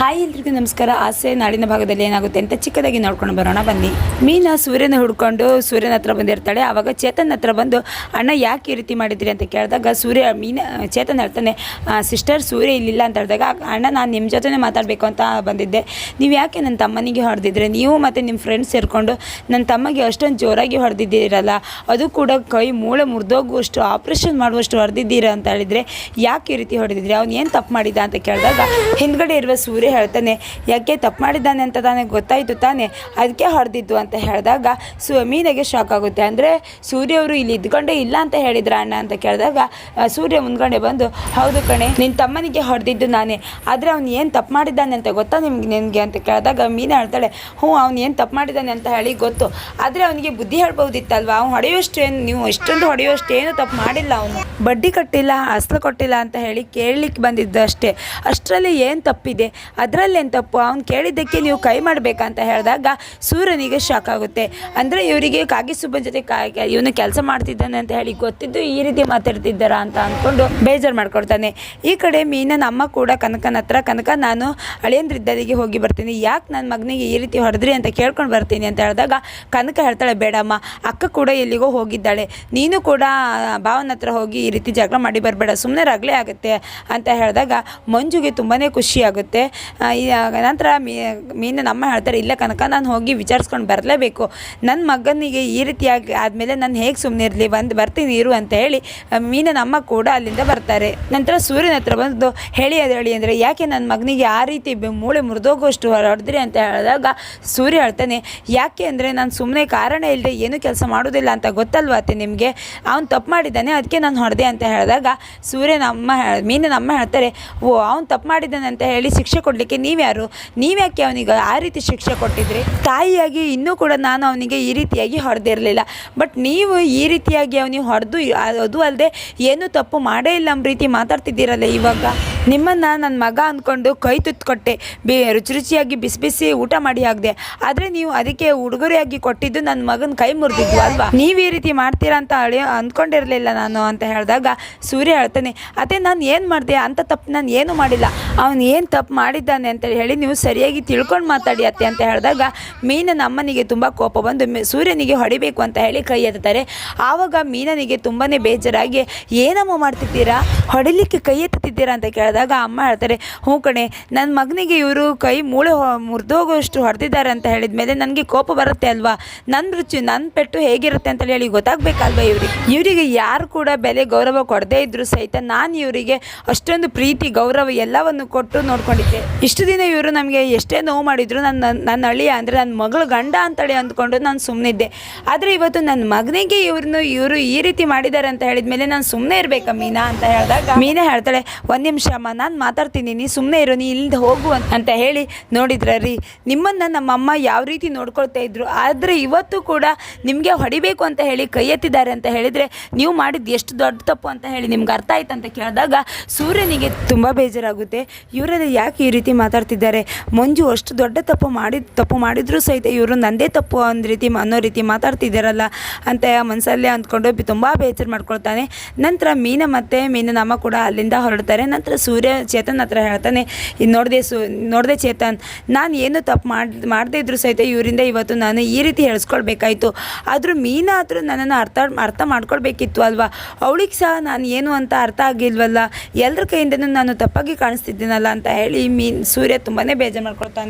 Hi, ಎಲ್ರಿಗೂ ನಮಸ್ಕಾರ. ಆಸೆ, ನಾಡಿನ ಭಾಗದಲ್ಲಿ ಏನಾಗುತ್ತೆ ಅಂತ ಚಿಕ್ಕದಾಗಿ ನೋಡ್ಕೊಂಡು ಬರೋಣ. ಬನ್ನಿ. ಮೀನಾ ಸೂರ್ಯನ ಹುಡ್ಕೊಂಡು ಸೂರ್ಯನ ಹತ್ರ ಬಂದಿರ್ತಾಳೆ ಆವಾಗ ಚೇತನ್ ಹತ್ರ ಬಂದು, ಅಣ್ಣ, ಯಾಕೆ ಈ ರೀತಿ ಮಾಡಿದ್ರಿ? ಅಂತ ಕೇಳಿದಾಗ, ಸೂರ್ಯ, ಮೀನ, ಚೇತನ್ ಹೇಳ್ತಾನೆ ಸಿಸ್ಟರ್ ಸೂರ್ಯ ಇಲ್ಲಿಲ್ಲ ಅಂತ ಹೇಳಿದಾಗ, ಅಣ್ಣ, ನಾನು ನಿಮ್ಮ ಜೊತೆನೇ ಮಾತಾಡಬೇಕು ಅಂತ ಬಂದಿದ್ದೆ. ನೀವು ಯಾಕೆ ನನ್ನ ತಮ್ಮನಿಗೆ ಹೊಡೆದಿದ್ರೆ? ನೀವು ಮತ್ತು ನಿಮ್ಮ ಫ್ರೆಂಡ್ಸ್ ಸೇರಿಕೊಂಡು ನನ್ನ ತಮ್ಮಗೆ ಅಷ್ಟೊಂದು ಜೋರಾಗಿ ಹೊಡೆದಿದ್ದೀರಲ್ಲ. ಅದು ಕೂಡ ಕೈ, ಮೂಳೆ ಮುರಿದೋಗುವಷ್ಟು ಆಪ್ರೇಷನ್ ಮಾಡುವಷ್ಟು ಹೊಡೆದಿದ್ದೀರ? ಅಂತ ಹೇಳಿದರೆ, ಯಾಕೆ ಈ ರೀತಿ ಹೊಡೆದಿದ್ರಿ? ಅವ್ನು ಏನು ತಪ್ಪು ಮಾಡಿದ? ಅಂತ ಕೇಳಿದಾಗ, ಹಿಂದ್ಗಡೆ ಇರುವ ಸೂರ್ಯ ಹೇಳ್ತಾನೆ, ಯಾಕೆ ತಪ್ಪು ಮಾಡಿದ್ದಾನೆ ಅಂತ ತಾನೇ ಗೊತ್ತಾಯಿತು ತಾನೆ? ಅದಕ್ಕೆ ಹೊಡೆದಿದ್ದು ಅಂತ ಹೇಳಿದಾಗ ಸು ಮೀನಿಗೆ ಶಾಕ್ ಆಗುತ್ತೆ. ಅಂದರೆ ಸೂರ್ಯ ಅವರು ಇಲ್ಲಿ ಇದ್ಕೊಂಡೇ ಇಲ್ಲ ಅಂತ ಹೇಳಿದ್ರ ಅಣ್ಣ? ಅಂತ ಕೇಳಿದಾಗ ಸೂರ್ಯ ಮುಂದ್ಗಡೆ ಬಂದು, ಹೌದು ಕಣೆ ನಿನ್ನ ತಮ್ಮನಿಗೆ ಹೊಡೆದಿದ್ದು ನಾನೇ. ಆದರೆ ಅವ್ನು ಏನು ತಪ್ಪು ಮಾಡಿದ್ದಾನೆ ಅಂತ ಗೊತ್ತಾ ನಿಮ್ಗೆ ನಿನಗೆ? ಅಂತ ಕೇಳಿದಾಗ, ಮೀನು ಹೇಳ್ತಾಳೆ, ಹ್ಞೂ, ಅವ್ನು ಏನು ತಪ್ಪು ಮಾಡಿದ್ದಾನೆ ಅಂತ ಹೇಳಿ ಗೊತ್ತು. ಆದರೆ ಅವನಿಗೆ ಬುದ್ಧಿ ಹೇಳ್ಬೋದಿತ್ತಲ್ವ ಅವ್ನು ಹೊಡೆಯುವಷ್ಟೇನು ಏನು, ನೀವು ಹೊಡೆಯುವಷ್ಟೇನು ಏನು ತಪ್ಪು ಮಾಡಿಲ್ಲ ಅವನು. ಬಡ್ಡಿ ಕಟ್ಟಿಲ್ಲ, ಅಸಲು ಕೊಟ್ಟಿಲ್ಲ ಅಂತ ಹೇಳಿ ಕೇಳಲಿಕ್ಕೆ ಬಂದಿದ್ದು ಅಷ್ಟೇ ಅಷ್ಟರಲ್ಲಿ ಏನು ತಪ್ಪಿದೆ? ಅದರಲ್ಲೇನು ತಪ್ಪು ಅವ್ನು ಕೇಳಿದ್ದಕ್ಕೆ ನೀವು ಕೈ ಮಾಡಬೇಕಂತ ಹೇಳಿದಾಗ ಸೂರ್ಯನಿಗೆ ಶಾಕ್ ಆಗುತ್ತೆ. ಅಂದರೆ ಇವರಿಗೆ ಕಾಗಿ ಸುಬ್ಬನ ಜೊತೆ ಇವನು ಕೆಲಸ ಮಾಡ್ತಿದ್ದಾನೆ ಅಂತ ಹೇಳಿ ಗೊತ್ತಿದ್ದು ಈ ರೀತಿ ಮಾತಾಡ್ತಿದ್ದಾರಾ ಅಂತ ಅಂದ್ಕೊಂಡು ಬೇಜಾರು ಮಾಡ್ಕೊಡ್ತಾನೆ ಈ ಕಡೆ ಮೀನನ ಅಮ್ಮ ಕೂಡ ಕನಕನ ಹತ್ರ ಕನಕ ನಾನು ಅಳಿಯಂದ್ರಿದ್ದಲ್ಲಿಗೆ ಹೋಗಿ ಬರ್ತೀನಿ. ಯಾಕೆ ನನ್ನ ಮಗನಿಗೆ ಈ ರೀತಿ ಹೊಡೆದ್ರಿ ಅಂತ ಕೇಳ್ಕೊಂಡು ಬರ್ತೀನಿ? ಅಂತ ಹೇಳಿದಾಗ ಕನಕ ಹೇಳ್ತಾಳೆ ಬೇಡಮ್ಮ ಅಕ್ಕ ಕೂಡ ಎಲ್ಲಿಗೋ ಹೋಗಿದ್ದಾಳೆ. ನೀನು ಕೂಡ ಭಾವನ ಹತ್ರ ಹೋಗಿ ಈ ರೀತಿ ಜಗಳ ಮಾಡಿ ಬರಬೇಡ. ಸುಮ್ಮನೆ ರಗಳೆ ಆಗುತ್ತೆ. ಅಂತ ಹೇಳಿದಾಗ ಮಂಜುಗೆ ತುಂಬಾ ಖುಷಿ ಆಗುತ್ತೆ. ಆ, ಈ ನಂತರ ಮೀನು ನಮ್ಮ ಹೇಳ್ತಾರೆ, ಇಲ್ಲ ಕನಕ, ನಾನು ಹೋಗಿ ವಿಚಾರಿಸ್ಕೊಂಡು ಬರಲೇಬೇಕು. ನನ್ನ ಮಗನಿಗೆ ಈ ರೀತಿಯಾಗಿ ಆದಮೇಲೆ ನಾನು ಹೇಗೆ ಸುಮ್ಮನೆ ಇರಲಿ? ಬಂದು ಬರ್ತೀನಿ, ಇರು ಅಂತ ಹೇಳಿ ಮೀನ ನಮ್ಮ ಕೂಡ ಅಲ್ಲಿಂದ ಬರ್ತಾರೆ. ನಂತರ ಸೂರ್ಯನ ಹತ್ರ ಬಂದು, ಹೇಳಿ, ಅದು ಹೇಳಿ. ಅಂದರೆ, ಯಾಕೆ ನನ್ನ ಮಗನಿಗೆ ಆ ರೀತಿ ಮೂಳೆ ಮುರಿದೋಗೋಷ್ಟು ಹೊಡೆದ್ರಿ ಅಂತ ಹೇಳಿದಾಗ ಸೂರ್ಯ ಹೇಳ್ತಾನೆ, ಯಾಕೆ ಅಂದರೆ ನಾನು ಸುಮ್ಮನೆ ಕಾರಣ ಇಲ್ಲದೆ ಏನು ಕೆಲಸ ಮಾಡೋದಿಲ್ಲ ಅಂತ ಗೊತ್ತಲ್ವಾ ಅತ್ತೆ ನಿಮಗೆ? ಅವ್ನು ತಪ್ಪು ಮಾಡಿದ್ದಾನೆ ಅದಕ್ಕೆ ನಾನು ಹೊಡೆದೆ ಅಂತ ಹೇಳಿದಾಗ ಸೂರ್ಯ ನಮ್ಮ ಮೀನ ನಮ್ಮ ಹೇಳ್ತಾರೆ, ಓ, ಅವ್ನು ತಪ್ಪು ಮಾಡಿದ್ದಾನೆ ಅಂತ ಹೇಳಿ ಶಿಕ್ಷೆ ಕೊಡಲಿಕ್ಕೆ ನೀವ್ಯಾರು? ನೀವ್ಯಾಕೆ ಅವನಿಗೆ ಆ ರೀತಿ ಶಿಕ್ಷೆ ಕೊಟ್ಟಿದ್ರಿ? ತಾಯಿಯಾಗಿ ಇನ್ನೂ ಕೂಡ ನಾನು ಅವನಿಗೆ ಈ ರೀತಿಯಾಗಿ ಹೊಡೆದಿರಲಿಲ್ಲ. ಬಟ್ ನೀವು ಈ ರೀತಿಯಾಗಿ ಅವನಿಗೆ ಹೊಡೆದು, ಅದು ಅಲ್ಲದೆ ಏನು ತಪ್ಪು ಮಾಡೇ ಇಲ್ಲ ನಮ್ಮ ರೀತಿ ಮಾತಾಡ್ತಿದ್ದೀರಲ್ಲ ಇವಾಗ? ನಿಮ್ಮನ್ನು ನನ್ನ ಮಗ ಅಂದ್ಕೊಂಡು ಕೈ ತುತ್ತು ಕೊಟ್ಟೆ ಬಿ, ರುಚಿ ರುಚಿಯಾಗಿ ಬಿಸಿ ಬಿಸಿ ಊಟ ಮಾಡಿ ಆಗದೆ. ಆದರೆ ನೀವು ಅದಕ್ಕೆ ಉಡುಗೊರೆಯಾಗಿ ಕೊಟ್ಟಿದ್ದು ನನ್ನ ಮಗನ ಕೈ ಮುರಿದಿದ್ದು ಅಲ್ವಾ? ನೀವು ಈ ರೀತಿ ಮಾಡ್ತೀರಾ ಅಂತ ಅಳಿ ಅಂದ್ಕೊಂಡಿರಲಿಲ್ಲ ನಾನು ಅಂತ ಹೇಳಿದಾಗ ಸೂರ್ಯ ಹೇಳ್ತಾನೆ ಅದೇ ನಾನು ಏನು ಮಾಡಿದೆ? ಅಂತ ತಪ್ಪು ನಾನು ಏನು ಮಾಡಿಲ್ಲ. ಅವನು ಏನು ತಪ್ಪು ಮಾಡಿದ್ದಾನೆ ಅಂತ ಹೇಳಿ ನೀವು ಸರಿಯಾಗಿ ತಿಳ್ಕೊಂಡು ಮಾತಾಡಿ ಅತ್ತೆ ಅಂತ ಹೇಳಿದಾಗ ಮೀನನ ಅಮ್ಮನಿಗೆ ತುಂಬ ಕೋಪ ಬಂದು ಸೂರ್ಯನಿಗೆ ಹೊಡಿಬೇಕು ಅಂತ ಹೇಳಿ ಕೈ ಎತ್ತಾರೆ ಆವಾಗ ಮೀನನಿಗೆ ತುಂಬಾ ಬೇಜಾರಾಗಿ, ಏನಮ್ಮ ಮಾಡ್ತಿದ್ದೀರಾ? ಹೊಡಿಲಿಕ್ಕೆ ಕೈ ಎತ್ತುತ್ತಿದ್ದೀರಾ? ಅಂತ ಕೇಳಿದಾಗ ಅಮ್ಮ ಹೇಳ್ತಾರೆ, ಹ್ಞೂ ಕಣೆ ನನ್ನ ಮಗನಿಗೆ ಇವರು ಕೈ ಮೂಳೆ ಮುರಿದೋಗೋಷ್ಟು ಹೊಡೆದಿದ್ದಾರೆ ಅಂತ ಹೇಳಿದ ಮೇಲೆ ನನಗೆ ಕೋಪ ಬರುತ್ತೆ ಅಲ್ವಾ? ನನ್ನ ರುಚಿ ನನ್ನ ಪೆಟ್ಟು ಹೇಗಿರುತ್ತೆ ಅಂತ ಹೇಳಿ ಗೊತ್ತಾಗಬೇಕಲ್ವಾ ಇವರಿಗೆ? ಇವರಿಗೆ ಯಾರು ಕೂಡ ಬೆಲೆ ಗೌರವ ಕೊಡದೇ ಇದ್ದರೂ ಸಹಿತ ನಾನು ಇವರಿಗೆ ಅಷ್ಟೊಂದು ಪ್ರೀತಿ, ಗೌರವ ಎಲ್ಲವನ್ನು ಕೊಟ್ಟು ನೋಡ್ಕೊಂಡಿದ್ದೆ. ಇಷ್ಟು ದಿನ ಇವರು ನಮಗೆ ಎಷ್ಟೇ ನೋವು ಮಾಡಿದ್ರು ನನ್ನ ನನ್ನ ಅಳಿಯ ಅಂದರೆ ನನ್ನ ಮಗಳು ಗಂಡ ಅಂತೇಳಿ ಅಂದ್ಕೊಂಡು ನಾನು ಸುಮ್ಮನಿದ್ದೆ ಆದರೆ ಇವತ್ತು ನನ್ನ ಮಗನಿಗೆ ಇವ್ರನ್ನು ಇವರು ಈ ರೀತಿ ಮಾಡಿದ್ದಾರೆ ಅಂತ ಹೇಳಿದ ಮೇಲೆ ನಾನು ಸುಮ್ಮನೆ ಇರಬೇಕಾ ಮೀನಾ ಅಂತ ಹೇಳಿದಾಗ, ಮೀನಾ ಹೇಳ್ತಾಳೆ, ಒಂದು ನಿಮಿಷ ಅಮ್ಮ, ನಾನು ಮಾತಾಡ್ತೀನಿ, ನೀ ಸುಮ್ಮನೆ ಇರು, ನೀ ಇಲ್ಲಿಂದ ಹೋಗು ಅಂತ- ಹೇಳಿ ನೋಡಿದ್ರ ರೀ. ನಿಮ್ಮನ್ನು ನಮ್ಮಮ್ಮ ಯಾವ ರೀತಿ ನೋಡ್ಕೊಳ್ತಾ ಇದ್ರು, ಆದರೆ ಇವತ್ತು ಕೂಡ ನಿಮಗೆ ಹೊಡಿಬೇಕು ಅಂತ ಹೇಳಿ ಕೈ ಎತ್ತಿದ್ದಾರೆ ಅಂತ ಹೇಳಿದರೆ, ನೀವು ಮಾಡಿದ್ದು ಎಷ್ಟು ದೊಡ್ಡ ತಪ್ಪು ಅಂತ ಹೇಳಿ ನಿಮ್ಗೆ ಅರ್ಥ ಆಯ್ತು ಅಂತ ಕೇಳಿದಾಗ ಸೂರ್ಯನಿಗೆ ತುಂಬ ಬೇಜಾರಾಗುತ್ತೆ. ಇವರೆಲ್ಲ ಯಾಕೆ ಈ ರೀತಿ ಮಾತಾಡ್ತಿದ್ದಾರೆ? ಮಂಜು ಅಷ್ಟು ದೊಡ್ಡ ತಪ್ಪು ಮಾಡಿದ, ತಪ್ಪು ಮಾಡಿದರೂ ಸಹಿತ ಇವರು ನಂದೇ ತಪ್ಪು ಅಂದ ರೀತಿ ಅನ್ನೋ ರೀತಿ ಮಾತಾಡ್ತಿದ್ದಾರಲ್ಲ ಅಂತ ಮನಸ್ಸಲ್ಲೇ ಅಂದ್ಕೊಂಡು ತುಂಬ ಬೇಜಾರು ಮಾಡ್ಕೊಳ್ತಾನೆ. ನಂತರ ಮೀನ ಮತ್ತು ಅಮ್ಮ ಕೂಡ ಅಲ್ಲಿಂದ ಹೊರಡ್ತಾರೆ. ನಂತರ ಸೂರ್ಯ ಚೇತನ್ ಹತ್ರ ಹೇಳ್ತಾನೆ ನೋಡಿದೆ ಸು, ನೋಡಿದೆ ಚೇತನ್, ನಾನು ಏನು ತಪ್ಪು ಮಾಡಿ, ಮಾಡದೇ ಇದ್ರು ಸಹಿತ ಇವರಿಂದ ಇವತ್ತು ನಾನು ಈ ರೀತಿ ಹೇಳಿಸ್ಕೊಳ್ಬೇಕಾಯ್ತು. ಆದರೂ ಮೀನಾ ಆದರೂ ನನ್ನನ್ನು ಅರ್ಥ ಅರ್ಥ ಮಾಡ್ಕೊಳ್ಬೇಕಿತ್ತು ಅಲ್ವಾ? ಅವಳಿಗೆ ಸಹ ನಾನು ಏನು ಅಂತ ಅರ್ಥ ಆಗಿಲ್ವಲ್ಲ? ಎಲ್ಲರ ಕೈಯಿಂದನೂ ನಾನು ತಪ್ಪಾಗಿ ಕಾಣಿಸ್ತಿದ್ದೀನಲ್ಲ? ಅಂತ ಹೇಳಿ ಮೀನ್, ಸೂರ್ಯ ತುಂಬಾ ಬೇಜಾರು ಮಾಡ್ಕೊಳ್ತಾನೆ.